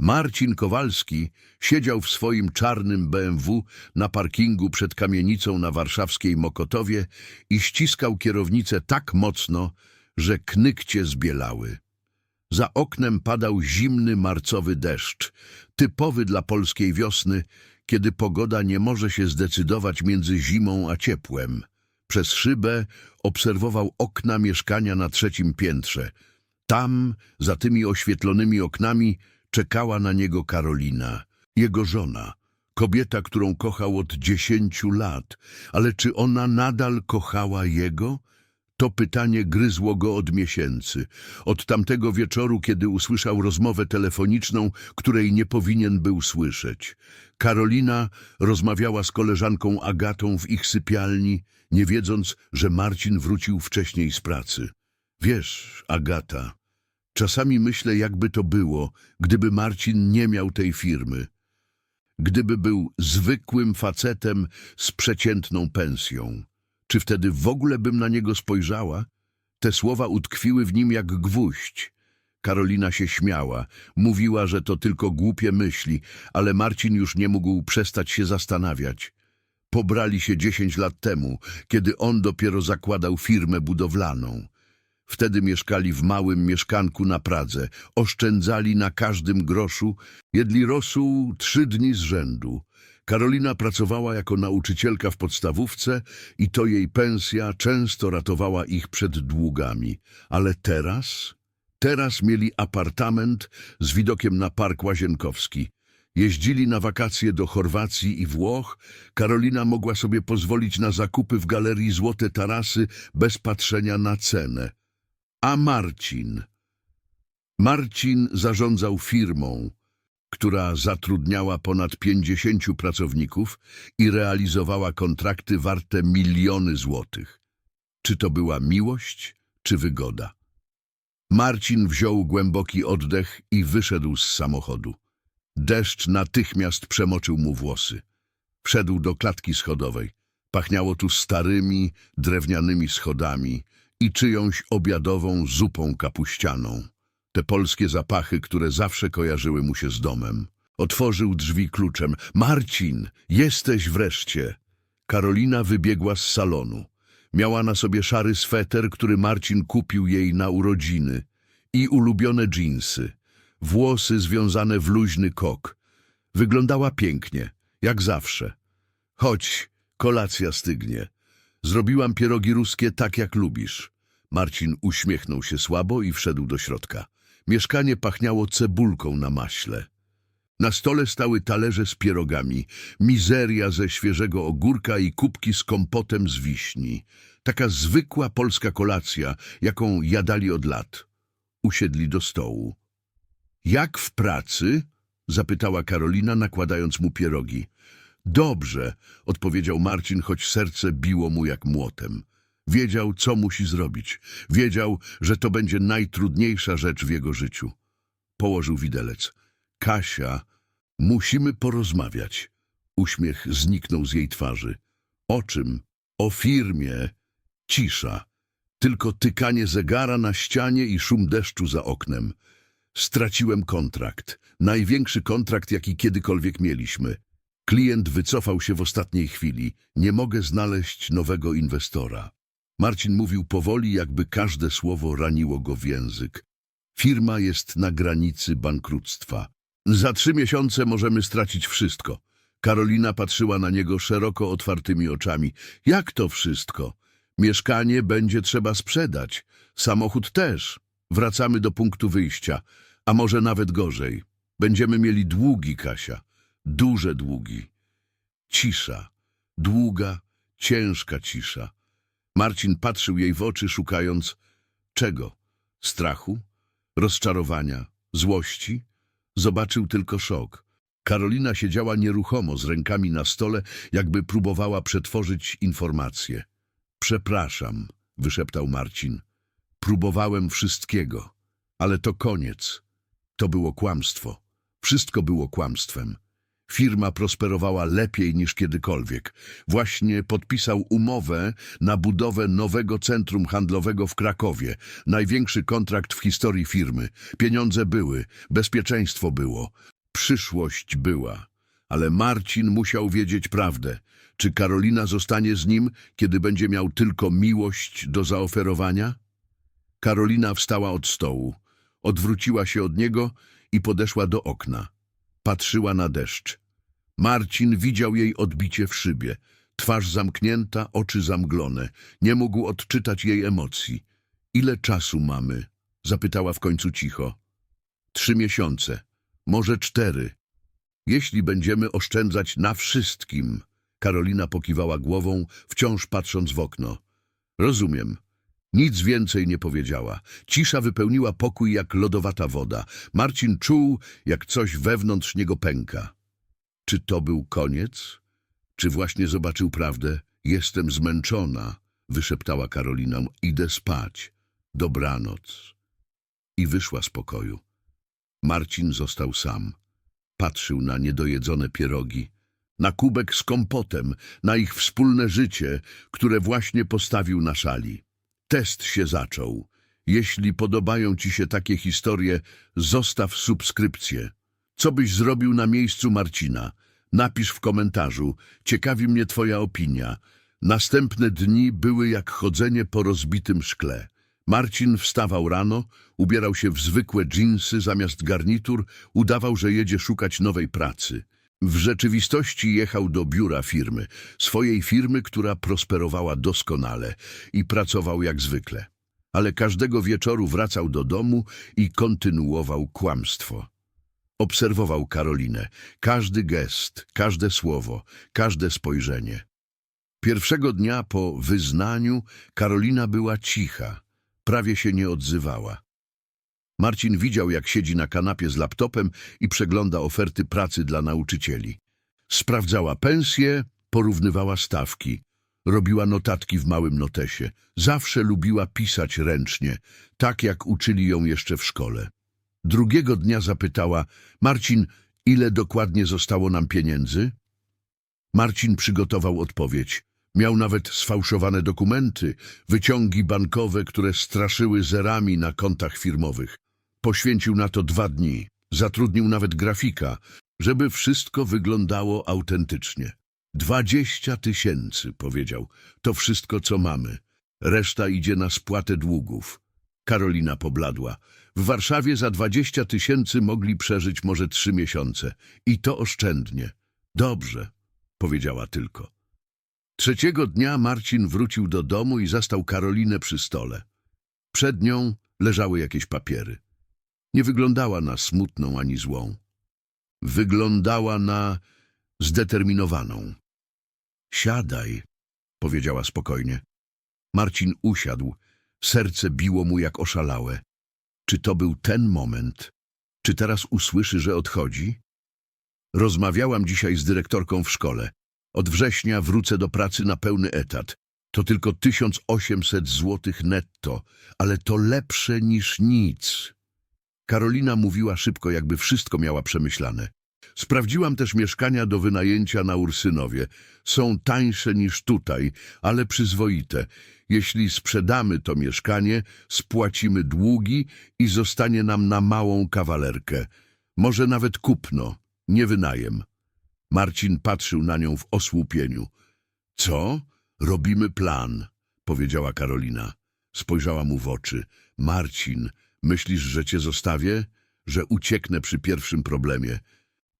Marcin Kowalski siedział w swoim czarnym BMW na parkingu przed kamienicą na warszawskiej Mokotowie i ściskał kierownicę tak mocno, że knykcie zbielały. Za oknem padał zimny marcowy deszcz, typowy dla polskiej wiosny, kiedy pogoda nie może się zdecydować między zimą a ciepłem. Przez szybę obserwował okna mieszkania na trzecim piętrze. Tam, za tymi oświetlonymi oknami, czekała na niego Karolina, jego żona, kobieta, którą kochał od dziesięciu lat. Ale czy ona nadal kochała jego? To pytanie gryzło go od miesięcy. Od tamtego wieczoru, kiedy usłyszał rozmowę telefoniczną, której nie powinien był słyszeć. Karolina rozmawiała z koleżanką Agatą w ich sypialni, nie wiedząc, że Marcin wrócił wcześniej z pracy. Wiesz, Agata, czasami myślę, jakby to było, gdyby Marcin nie miał tej firmy. Gdyby był zwykłym facetem z przeciętną pensją. Czy wtedy w ogóle bym na niego spojrzała? Te słowa utkwiły w nim jak gwóźdź. Karolina się śmiała, mówiła, że to tylko głupie myśli, ale Marcin już nie mógł przestać się zastanawiać. Pobrali się dziesięć lat temu, kiedy on dopiero zakładał firmę budowlaną. Wtedy mieszkali w małym mieszkanku na Pradze, oszczędzali na każdym groszu, jedli rosół trzy dni z rzędu. Karolina pracowała jako nauczycielka w podstawówce i to jej pensja często ratowała ich przed długami. Ale teraz? Teraz mieli apartament z widokiem na Park Łazienkowski. Jeździli na wakacje do Chorwacji i Włoch. Karolina mogła sobie pozwolić na zakupy w galerii Złote Tarasy bez patrzenia na cenę. A Marcin? Marcin zarządzał firmą, która zatrudniała ponad 50 pracowników i realizowała kontrakty warte miliony złotych. Czy to była miłość, czy wygoda? Marcin wziął głęboki oddech i wyszedł z samochodu. Deszcz natychmiast przemoczył mu włosy. Wszedł do klatki schodowej. Pachniało tu starymi, drewnianymi schodami i czyjąś obiadową zupą kapuścianą. Te polskie zapachy, które zawsze kojarzyły mu się z domem. Otworzył drzwi kluczem. Marcin, jesteś wreszcie. Karolina wybiegła z salonu. Miała na sobie szary sweter, który Marcin kupił jej na urodziny i ulubione dżinsy. Włosy związane w luźny kok. Wyglądała pięknie, jak zawsze. Chodź, kolacja stygnie. Zrobiłam pierogi ruskie tak, jak lubisz. Marcin uśmiechnął się słabo i wszedł do środka. Mieszkanie pachniało cebulką na maśle. Na stole stały talerze z pierogami, mizeria ze świeżego ogórka i kubki z kompotem z wiśni. Taka zwykła polska kolacja, jaką jadali od lat. Usiedli do stołu. Jak w pracy? zapytała Karolina, nakładając mu pierogi. Dobrze, odpowiedział Marcin, choć serce biło mu jak młotem. Wiedział, co musi zrobić. Wiedział, że to będzie najtrudniejsza rzecz w jego życiu. Położył widelec. Kasia, musimy porozmawiać. Uśmiech zniknął z jej twarzy. O czym? O firmie. Cisza. Tylko tykanie zegara na ścianie i szum deszczu za oknem. Straciłem kontrakt. Największy kontrakt, jaki kiedykolwiek mieliśmy. Klient wycofał się w ostatniej chwili. Nie mogę znaleźć nowego inwestora. Marcin mówił powoli, jakby każde słowo raniło go w język. Firma jest na granicy bankructwa. Za trzy miesiące możemy stracić wszystko. Karolina patrzyła na niego szeroko otwartymi oczami. Jak to wszystko? Mieszkanie będzie trzeba sprzedać. Samochód też. Wracamy do punktu wyjścia. A może nawet gorzej. Będziemy mieli długi, Kasia. Duże długi. Cisza. Długa, ciężka cisza. Marcin patrzył jej w oczy, szukając czego? Strachu? Rozczarowania? Złości? Zobaczył tylko szok. Karolina siedziała nieruchomo z rękami na stole, jakby próbowała przetworzyć informacje. Przepraszam, wyszeptał Marcin. Próbowałem wszystkiego, ale to koniec. To było kłamstwo. Wszystko było kłamstwem. Firma prosperowała lepiej niż kiedykolwiek. Właśnie podpisał umowę na budowę nowego centrum handlowego w Krakowie. Największy kontrakt w historii firmy. Pieniądze były, bezpieczeństwo było, przyszłość była. Ale Marcin musiał wiedzieć prawdę. Czy Karolina zostanie z nim, kiedy będzie miał tylko miłość do zaoferowania? Karolina wstała od stołu, odwróciła się od niego i podeszła do okna. Patrzyła na deszcz. Marcin widział jej odbicie w szybie. Twarz zamknięta, oczy zamglone. Nie mógł odczytać jej emocji. Ile czasu mamy? Zapytała w końcu cicho. Trzy miesiące, może cztery. Jeśli będziemy oszczędzać na wszystkim. Karolina pokiwała głową, wciąż patrząc w okno. Rozumiem. Nic więcej nie powiedziała. Cisza wypełniła pokój jak lodowata woda. Marcin czuł, jak coś wewnątrz niego pęka. Czy to był koniec? Czy właśnie zobaczył prawdę? Jestem zmęczona, wyszeptała Karolina. Idę spać. Dobranoc. I wyszła z pokoju. Marcin został sam. Patrzył na niedojedzone pierogi, na kubek z kompotem, na ich wspólne życie, które właśnie postawił na szali. Test się zaczął. Jeśli podobają ci się takie historie, zostaw subskrypcję. Co byś zrobił na miejscu Marcina? Napisz w komentarzu. Ciekawi mnie twoja opinia. Następne dni były jak chodzenie po rozbitym szkle. Marcin wstawał rano, ubierał się w zwykłe dżinsy zamiast garnitur, udawał, że jedzie szukać nowej pracy. W rzeczywistości jechał do biura firmy, swojej firmy, która prosperowała doskonale i pracował jak zwykle. Ale każdego wieczoru wracał do domu i kontynuował kłamstwo. Obserwował Karolinę, każdy gest, każde słowo, każde spojrzenie. Pierwszego dnia po wyznaniu Karolina była cicha, prawie się nie odzywała. Marcin widział, jak siedzi na kanapie z laptopem i przegląda oferty pracy dla nauczycieli. Sprawdzała pensje, porównywała stawki. Robiła notatki w małym notesie. Zawsze lubiła pisać ręcznie, tak jak uczyli ją jeszcze w szkole. Drugiego dnia zapytała, Marcin, ile dokładnie zostało nam pieniędzy? Marcin przygotował odpowiedź. Miał nawet sfałszowane dokumenty, wyciągi bankowe, które straszyły zerami na kontach firmowych. Poświęcił na to dwa dni. Zatrudnił nawet grafika, żeby wszystko wyglądało autentycznie. Dwadzieścia tysięcy, powiedział. To wszystko, co mamy. Reszta idzie na spłatę długów. Karolina pobladła. W Warszawie za dwadzieścia tysięcy mogli przeżyć może trzy miesiące. I to oszczędnie. Dobrze, powiedziała tylko. Trzeciego dnia Marcin wrócił do domu i zastał Karolinę przy stole. Przed nią leżały jakieś papiery. Nie wyglądała na smutną ani złą. Wyglądała na zdeterminowaną. Siadaj, powiedziała spokojnie. Marcin usiadł. Serce biło mu jak oszalałe. Czy to był ten moment? Czy teraz usłyszy, że odchodzi? Rozmawiałam dzisiaj z dyrektorką w szkole. Od września wrócę do pracy na pełny etat. To tylko 1800 złotych netto, ale to lepsze niż nic. Karolina mówiła szybko, jakby wszystko miała przemyślane. Sprawdziłam też mieszkania do wynajęcia na Ursynowie. Są tańsze niż tutaj, ale przyzwoite. Jeśli sprzedamy to mieszkanie, spłacimy długi i zostanie nam na małą kawalerkę. Może nawet kupno, nie wynajem. Marcin patrzył na nią w osłupieniu. Co? Robimy plan, powiedziała Karolina. Spojrzała mu w oczy. Marcin, myślisz, że cię zostawię? Że ucieknę przy pierwszym problemie?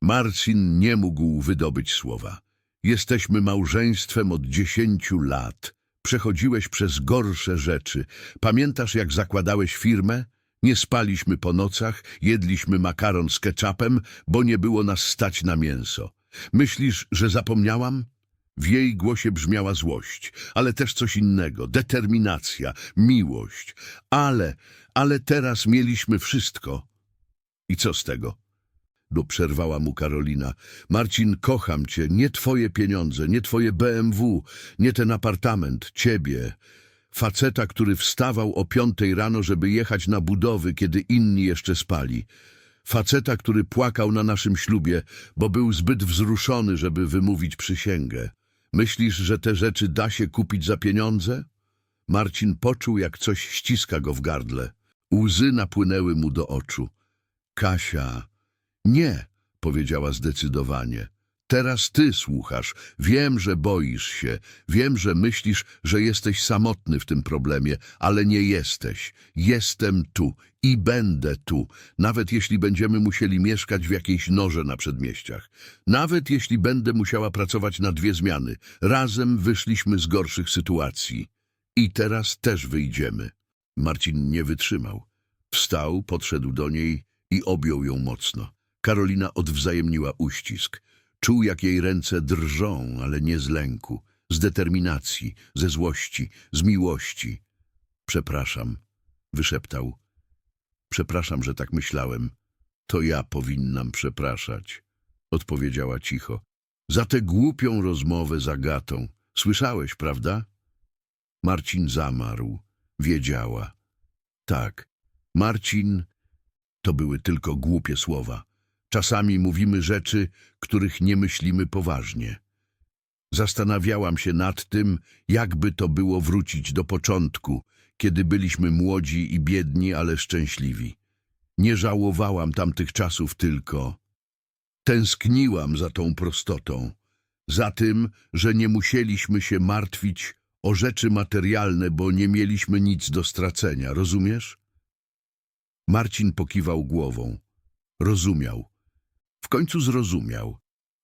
Marcin nie mógł wydobyć słowa. Jesteśmy małżeństwem od dziesięciu lat. Przechodziłeś przez gorsze rzeczy. Pamiętasz, jak zakładałeś firmę? Nie spaliśmy po nocach, jedliśmy makaron z ketchupem, bo nie było nas stać na mięso. Myślisz, że zapomniałam? W jej głosie brzmiała złość, ale też coś innego, determinacja, miłość. Ale, ale teraz mieliśmy wszystko. I co z tego? Bo przerwała mu Karolina. Marcin, kocham cię, nie twoje pieniądze, nie twoje BMW, nie ten apartament, ciebie. Faceta, który wstawał o piątej rano, żeby jechać na budowy, kiedy inni jeszcze spali. Faceta, który płakał na naszym ślubie, bo był zbyt wzruszony, żeby wymówić przysięgę. Myślisz, że te rzeczy da się kupić za pieniądze? Marcin poczuł, jak coś ściska go w gardle. Łzy napłynęły mu do oczu. Kasia, nie, powiedziała zdecydowanie. Teraz ty słuchasz. Wiem, że boisz się. Wiem, że myślisz, że jesteś samotny w tym problemie, ale nie jesteś. Jestem tu i będę tu, nawet jeśli będziemy musieli mieszkać w jakiejś norze na przedmieściach. Nawet jeśli będę musiała pracować na dwie zmiany. Razem wyszliśmy z gorszych sytuacji. I teraz też wyjdziemy. Marcin nie wytrzymał. Wstał, podszedł do niej i objął ją mocno. Karolina odwzajemniła uścisk. Czuł, jak jej ręce drżą, ale nie z lęku, z determinacji, ze złości, z miłości. Przepraszam, wyszeptał. Przepraszam, że tak myślałem. To ja powinnam przepraszać, odpowiedziała cicho. Za tę głupią rozmowę z Agatą. Słyszałeś, prawda? Marcin zamarł. Wiedziała. Tak, Marcin, to były tylko głupie słowa. Czasami mówimy rzeczy, których nie myślimy poważnie. Zastanawiałam się nad tym, jakby to było wrócić do początku, kiedy byliśmy młodzi i biedni, ale szczęśliwi. Nie żałowałam tamtych czasów tylko. Tęskniłam za tą prostotą, za tym, że nie musieliśmy się martwić o rzeczy materialne, bo nie mieliśmy nic do stracenia, rozumiesz? Marcin pokiwał głową. Rozumiał. W końcu zrozumiał,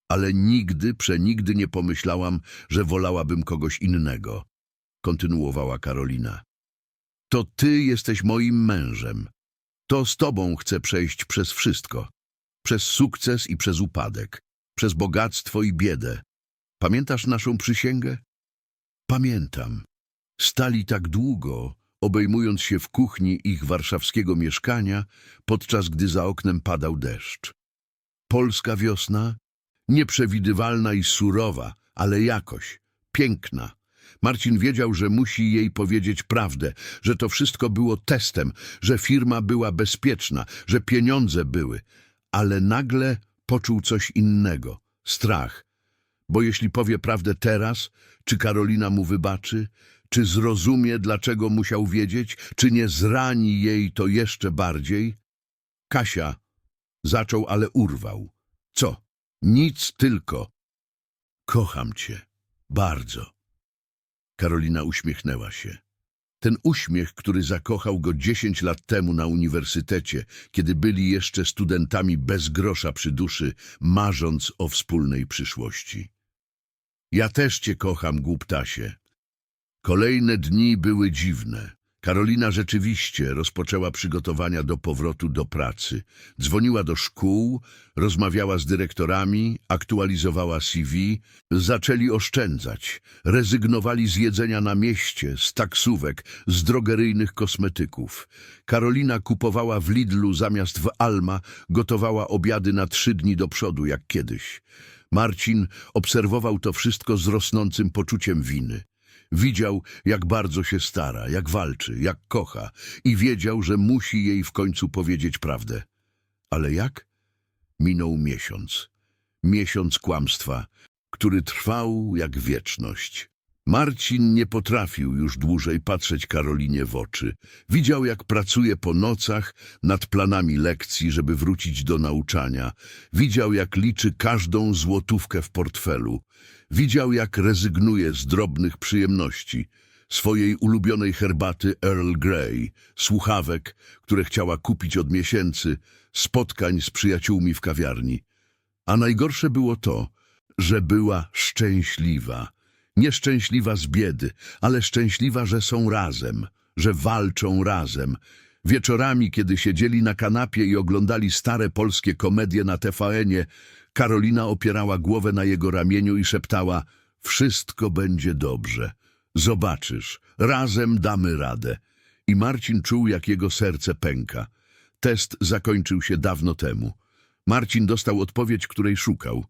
ale nigdy, przenigdy nie pomyślałam, że wolałabym kogoś innego, kontynuowała Karolina. To ty jesteś moim mężem. To z tobą chcę przejść przez wszystko. Przez sukces i przez upadek. Przez bogactwo i biedę. Pamiętasz naszą przysięgę? Pamiętam. Stali tak długo, obejmując się w kuchni ich warszawskiego mieszkania, podczas gdy za oknem padał deszcz. Polska wiosna, nieprzewidywalna i surowa, ale jakoś, piękna. Marcin wiedział, że musi jej powiedzieć prawdę, że to wszystko było testem, że firma była bezpieczna, że pieniądze były, ale nagle poczuł coś innego, strach. Bo jeśli powie prawdę teraz, czy Karolina mu wybaczy, czy zrozumie, dlaczego musiał wiedzieć, czy nie zrani jej to jeszcze bardziej? Kasia zaczął, ale urwał. Co? Nic tylko. Kocham cię. Bardzo. Karolina uśmiechnęła się. Ten uśmiech, który zakochał go dziesięć lat temu na uniwersytecie, kiedy byli jeszcze studentami bez grosza przy duszy, marząc o wspólnej przyszłości. Ja też cię kocham, głuptasie. Kolejne dni były dziwne. Karolina rzeczywiście rozpoczęła przygotowania do powrotu do pracy. Dzwoniła do szkół, rozmawiała z dyrektorami, aktualizowała CV. Zaczęli oszczędzać. Rezygnowali z jedzenia na mieście, z taksówek, z drogeryjnych kosmetyków. Karolina kupowała w Lidlu zamiast w Alma, gotowała obiady na trzy dni do przodu, jak kiedyś. Marcin obserwował to wszystko z rosnącym poczuciem winy. Widział, jak bardzo się stara, jak walczy, jak kocha i wiedział, że musi jej w końcu powiedzieć prawdę. Ale jak? Minął miesiąc. Miesiąc kłamstwa, który trwał jak wieczność. Marcin nie potrafił już dłużej patrzeć Karolinie w oczy. Widział, jak pracuje po nocach nad planami lekcji, żeby wrócić do nauczania. Widział, jak liczy każdą złotówkę w portfelu. Widział, jak rezygnuje z drobnych przyjemności, swojej ulubionej herbaty Earl Grey, słuchawek, które chciała kupić od miesięcy, spotkań z przyjaciółmi w kawiarni. A najgorsze było to, że była szczęśliwa. Nieszczęśliwa z biedy, ale szczęśliwa, że są razem, że walczą razem. Wieczorami, kiedy siedzieli na kanapie i oglądali stare polskie komedie na TVN-ie, Karolina opierała głowę na jego ramieniu i szeptała Wszystko będzie dobrze. Zobaczysz, razem damy radę. I Marcin czuł, jak jego serce pęka. Test zakończył się dawno temu. Marcin dostał odpowiedź, której szukał.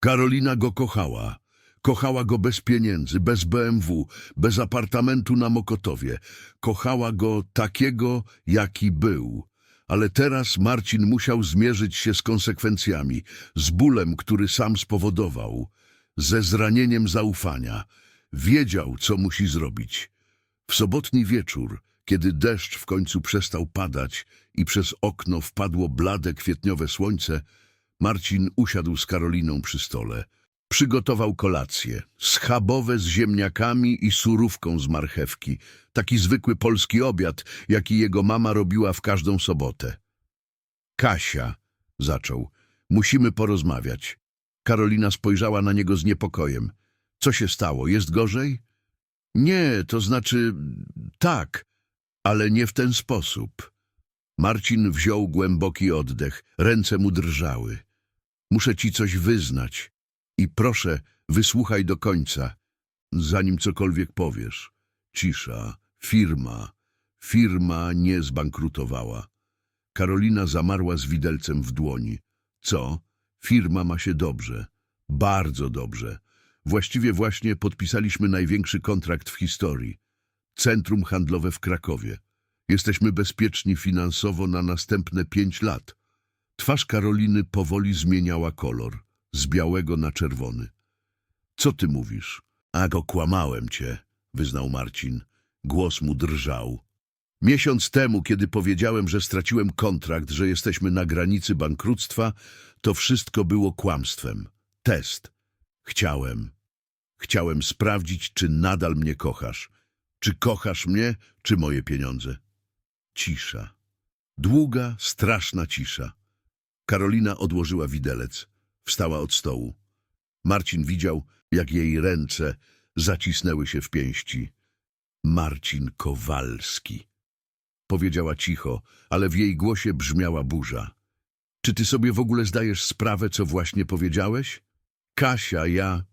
Karolina go kochała. Kochała go bez pieniędzy, bez BMW, bez apartamentu na Mokotowie. Kochała go takiego, jaki był. Ale teraz Marcin musiał zmierzyć się z konsekwencjami, z bólem, który sam spowodował, ze zranieniem zaufania. Wiedział, co musi zrobić. W sobotni wieczór, kiedy deszcz w końcu przestał padać i przez okno wpadło blade kwietniowe słońce, Marcin usiadł z Karoliną przy stole. Przygotował kolację, schabowe z ziemniakami i surówką z marchewki. Taki zwykły polski obiad, jaki jego mama robiła w każdą sobotę. Kasia, zaczął, musimy porozmawiać. Karolina spojrzała na niego z niepokojem. Co się stało? Jest gorzej? Nie, to znaczy tak, ale nie w ten sposób. Marcin wziął głęboki oddech, ręce mu drżały. Muszę ci coś wyznać i proszę, wysłuchaj do końca, zanim cokolwiek powiesz. Cisza, firma, firma nie zbankrutowała. Karolina zamarła z widelcem w dłoni. Co? Firma ma się dobrze. Bardzo dobrze. Właściwie właśnie podpisaliśmy największy kontrakt w historii. Centrum handlowe w Krakowie. Jesteśmy bezpieczni finansowo na następne pięć lat. Twarz Karoliny powoli zmieniała kolor, z białego na czerwony. Co ty mówisz? A go kłamałem cię, wyznał Marcin. Głos mu drżał. Miesiąc temu, kiedy powiedziałem, że straciłem kontrakt, że jesteśmy na granicy bankructwa, to wszystko było kłamstwem. Test. Chciałem. Chciałem sprawdzić, czy nadal mnie kochasz. Czy kochasz mnie, czy moje pieniądze? Cisza. Długa, straszna cisza. Karolina odłożyła widelec. Wstała od stołu. Marcin widział, jak jej ręce zacisnęły się w pięści. Marcin Kowalski. Powiedziała cicho, ale w jej głosie brzmiała burza. Czy ty sobie w ogóle zdajesz sprawę, co właśnie powiedziałeś? Kasia, ja...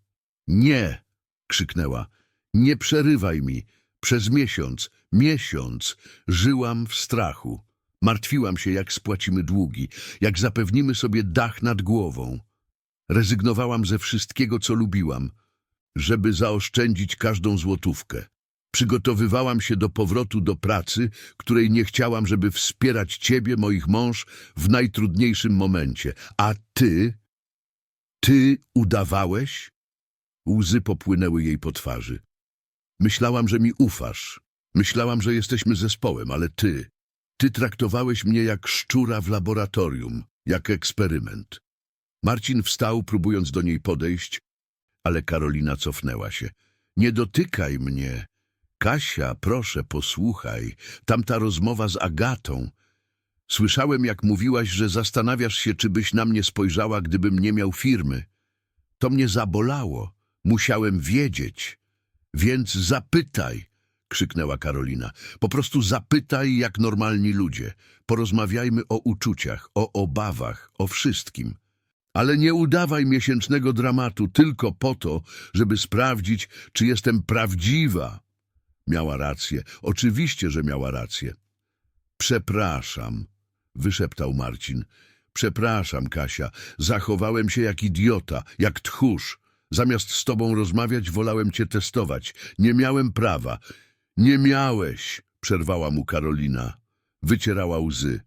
Nie! krzyknęła. Nie przerywaj mi. Przez miesiąc, miesiąc żyłam w strachu. Martwiłam się, jak spłacimy długi, jak zapewnimy sobie dach nad głową. Rezygnowałam ze wszystkiego, co lubiłam, żeby zaoszczędzić każdą złotówkę. Przygotowywałam się do powrotu do pracy, której nie chciałam, żeby wspierać ciebie, moich mąż, w najtrudniejszym momencie. A ty? Ty udawałeś? Łzy popłynęły jej po twarzy. Myślałam, że mi ufasz. Myślałam, że jesteśmy zespołem, ale ty... Ty traktowałeś mnie jak szczura w laboratorium, jak eksperyment. Marcin wstał, próbując do niej podejść, ale Karolina cofnęła się. Nie dotykaj mnie. Kasia, proszę, posłuchaj. Tamta rozmowa z Agatą. Słyszałem, jak mówiłaś, że zastanawiasz się, czy byś na mnie spojrzała, gdybym nie miał firmy. To mnie zabolało. Musiałem wiedzieć. Więc zapytaj, krzyknęła Karolina. Po prostu zapytaj jak normalni ludzie. Porozmawiajmy o uczuciach, o obawach, o wszystkim. Ale nie udawaj miesięcznego dramatu tylko po to, żeby sprawdzić, czy jestem prawdziwa. Miała rację. Oczywiście, że miała rację. Przepraszam, wyszeptał Marcin. Przepraszam, Kasia. Zachowałem się jak idiota, jak tchórz. Zamiast z tobą rozmawiać, wolałem cię testować. Nie miałem prawa. Nie miałeś, przerwała mu Karolina. Wycierała łzy.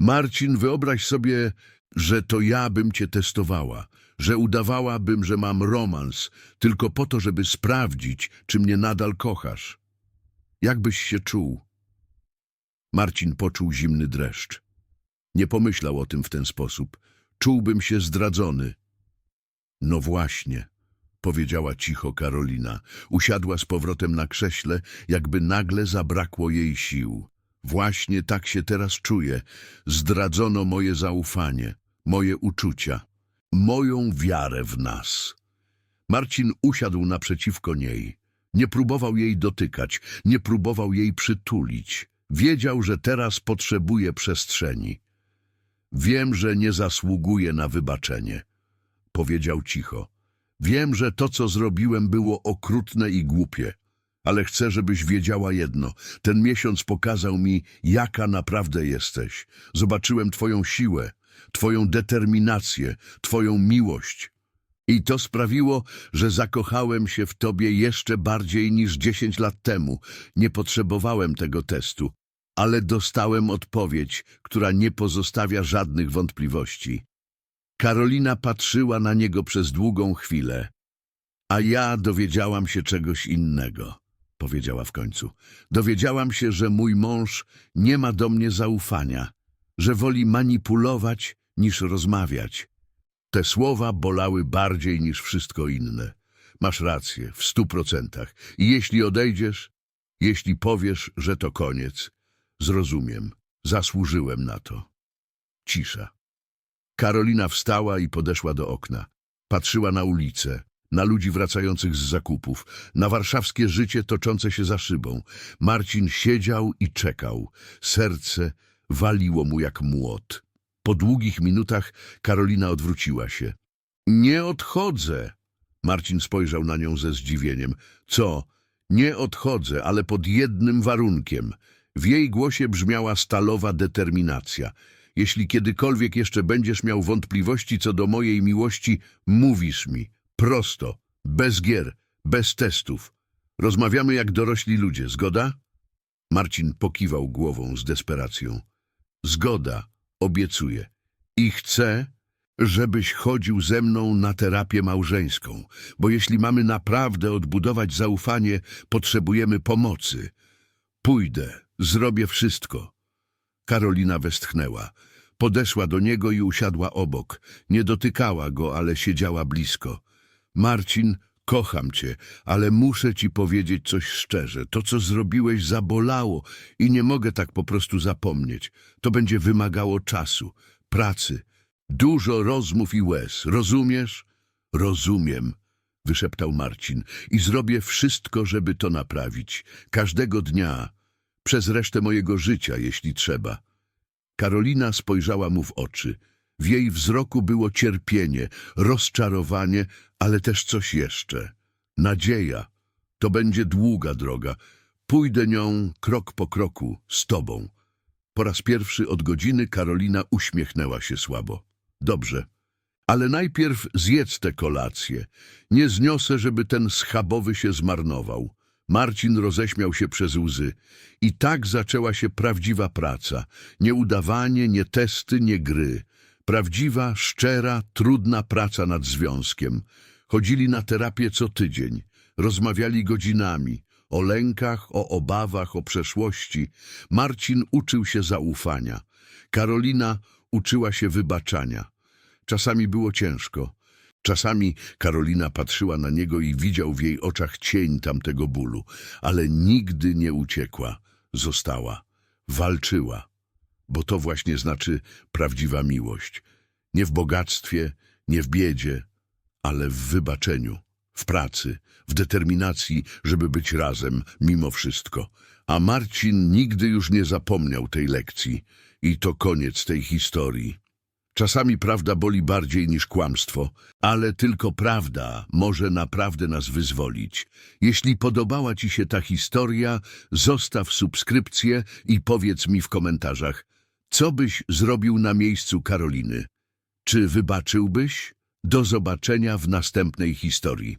Marcin, wyobraź sobie, że to ja bym cię testowała, że udawałabym, że mam romans, tylko po to, żeby sprawdzić, czy mnie nadal kochasz. Jak byś się czuł? Marcin poczuł zimny dreszcz. Nie pomyślał o tym w ten sposób. Czułbym się zdradzony. No właśnie, powiedziała cicho Karolina. Usiadła z powrotem na krześle, jakby nagle zabrakło jej sił. Właśnie tak się teraz czuję. Zdradzono moje zaufanie, moje uczucia, moją wiarę w nas. Marcin usiadł naprzeciwko niej. Nie próbował jej dotykać, nie próbował jej przytulić. Wiedział, że teraz potrzebuje przestrzeni. Wiem, że nie zasługuje na wybaczenie, powiedział cicho. Wiem, że to, co zrobiłem, było okrutne i głupie, ale chcę, żebyś wiedziała jedno. Ten miesiąc pokazał mi, jaka naprawdę jesteś. Zobaczyłem twoją siłę, twoją determinację, twoją miłość. I to sprawiło, że zakochałem się w tobie jeszcze bardziej niż dziesięć lat temu. Nie potrzebowałem tego testu. ale dostałem odpowiedź, która nie pozostawia żadnych wątpliwości. Karolina patrzyła na niego przez długą chwilę. A ja dowiedziałam się czegoś innego, powiedziała w końcu. Dowiedziałam się, że mój mąż nie ma do mnie zaufania, że woli manipulować niż rozmawiać. Te słowa bolały bardziej niż wszystko inne. Masz rację, w stu procentach. I jeśli odejdziesz, jeśli powiesz, że to koniec, zrozumiem, zasłużyłem na to. Cisza. Karolina wstała i podeszła do okna. Patrzyła na ulicę, na ludzi wracających z zakupów, na warszawskie życie toczące się za szybą. Marcin siedział i czekał. Serce waliło mu jak młot. Po długich minutach Karolina odwróciła się. Nie odchodzę. Marcin spojrzał na nią ze zdziwieniem. Co? Nie odchodzę, ale pod jednym warunkiem. W jej głosie brzmiała stalowa determinacja. Jeśli kiedykolwiek jeszcze będziesz miał wątpliwości co do mojej miłości, mówisz mi. Prosto, bez gier, bez testów. Rozmawiamy jak dorośli ludzie, zgoda? Marcin pokiwał głową z desperacją. Zgoda, obiecuję. I chcę, żebyś chodził ze mną na terapię małżeńską, bo jeśli mamy naprawdę odbudować zaufanie, potrzebujemy pomocy. Pójdę, zrobię wszystko. Karolina westchnęła. Podeszła do niego i usiadła obok. Nie dotykała go, ale siedziała blisko. Marcin, kocham cię, ale muszę ci powiedzieć coś szczerze. To, co zrobiłeś, zabolało i nie mogę tak po prostu zapomnieć. To będzie wymagało czasu, pracy, dużo rozmów i łez. Rozumiesz? Rozumiem, wyszeptał Marcin. I zrobię wszystko, żeby to naprawić. Każdego dnia, przez resztę mojego życia, jeśli trzeba. Karolina spojrzała mu w oczy. W jej wzroku było cierpienie, rozczarowanie, ale też coś jeszcze. Nadzieja. To będzie długa droga. Pójdę nią krok po kroku, z tobą. Po raz pierwszy od godziny Karolina uśmiechnęła się słabo. Dobrze, ale najpierw zjedz tę kolację. Nie zniosę, żeby ten schabowy się zmarnował. Marcin roześmiał się przez łzy. I tak zaczęła się prawdziwa praca. Nie udawanie, nie testy, nie gry. Prawdziwa, szczera, trudna praca nad związkiem. Chodzili na terapię co tydzień. Rozmawiali godzinami. O lękach, o obawach, o przeszłości. Marcin uczył się zaufania. Karolina uczyła się wybaczania. Czasami było ciężko. Czasami Karolina patrzyła na niego i widział w jej oczach cień tamtego bólu, ale nigdy nie uciekła. Została. Walczyła. Bo to właśnie znaczy prawdziwa miłość. Nie w bogactwie, nie w biedzie, ale w wybaczeniu, w pracy, w determinacji, żeby być razem mimo wszystko. A Marcin nigdy już nie zapomniał tej lekcji. I to koniec tej historii. Czasami prawda boli bardziej niż kłamstwo, ale tylko prawda może naprawdę nas wyzwolić. Jeśli podobała Ci się ta historia, zostaw subskrypcję i powiedz mi w komentarzach, co byś zrobił na miejscu Karoliny. Czy wybaczyłbyś? Do zobaczenia w następnej historii.